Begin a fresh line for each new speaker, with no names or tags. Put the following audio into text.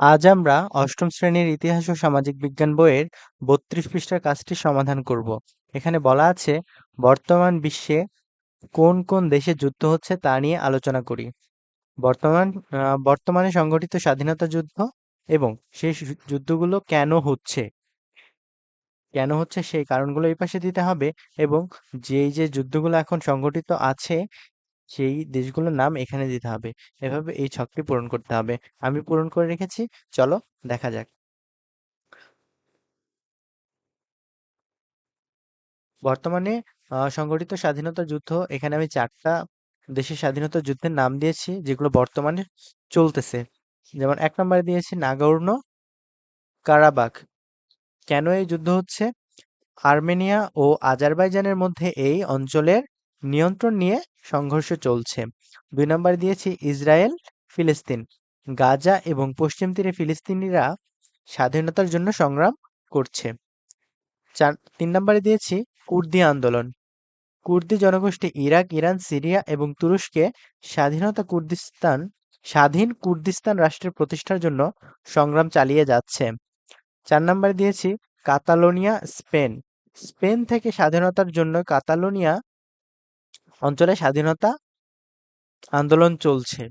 আজ আমরা অষ্টম শ্রেণির ইতিহাস ও সামাজিক বিজ্ঞান বইয়ের বত্রিশ পৃষ্ঠার কাজটি সমাধান করব। এখানে বলা আছে, বর্তমান বিশ্বে কোন কোন দেশে যুদ্ধ হচ্ছে তা নিয়ে আলোচনা করি। বর্তমান বর্তমানে সংঘটিত স্বাধীনতা যুদ্ধ এবং সেই যুদ্ধগুলো কেন হচ্ছে? কেন হচ্ছে সেই কারণগুলো এই পাশে দিতে হবে এবং যেই যে যুদ্ধগুলো এখন সংঘটিত আছে সেই দেশগুলোর নাম এখানে দিতে হবে। এভাবে এই ছকটি পূরণ করতে হবে। আমি পূরণ করে রেখেছি। চলো, দেখা যাক। বর্তমানে সংঘটিত স্বাধীনতা যুদ্ধ, এখানে আমি চারটা দেশের স্বাধীনতা যুদ্ধের নাম দিয়েছি, যেগুলো বর্তমানে চলতেছে। যেমন এক নম্বরে দিয়েছি নাগর্নো কারাবাখ। কেন এই যুদ্ধ হচ্ছে? আর্মেনিয়া ও আজারবাইজানের মধ্যে এই অঞ্চলের নিয়ন্ত্রণ নিয়ে সংঘর্ষ চলছে। দুই নম্বরে দিয়েছি ইসরায়েল, ফিলিস্তিন। গাজা এবং পশ্চিম তীরে ফিলিস্তিনিরা স্বাধীনতার জন্য সংগ্রাম করছে। চার, তিন নম্বরে দিয়েছি কুর্দি আন্দোলন। কুর্দি জনগোষ্ঠী ইরাক, ইরান, সিরিয়া এবং তুরস্কে স্বাধীনতা কুর্দিস্তান, স্বাধীন কুর্দিস্তান রাষ্ট্রের প্রতিষ্ঠার জন্য সংগ্রাম চালিয়ে যাচ্ছে। চার নম্বরে দিয়েছি কাতালোনিয়া, স্পেন। স্পেন থেকে স্বাধীনতার জন্য কাতালোনিয়া অঞ্চলে স্বাধীনতা আন্দোলন চলছে।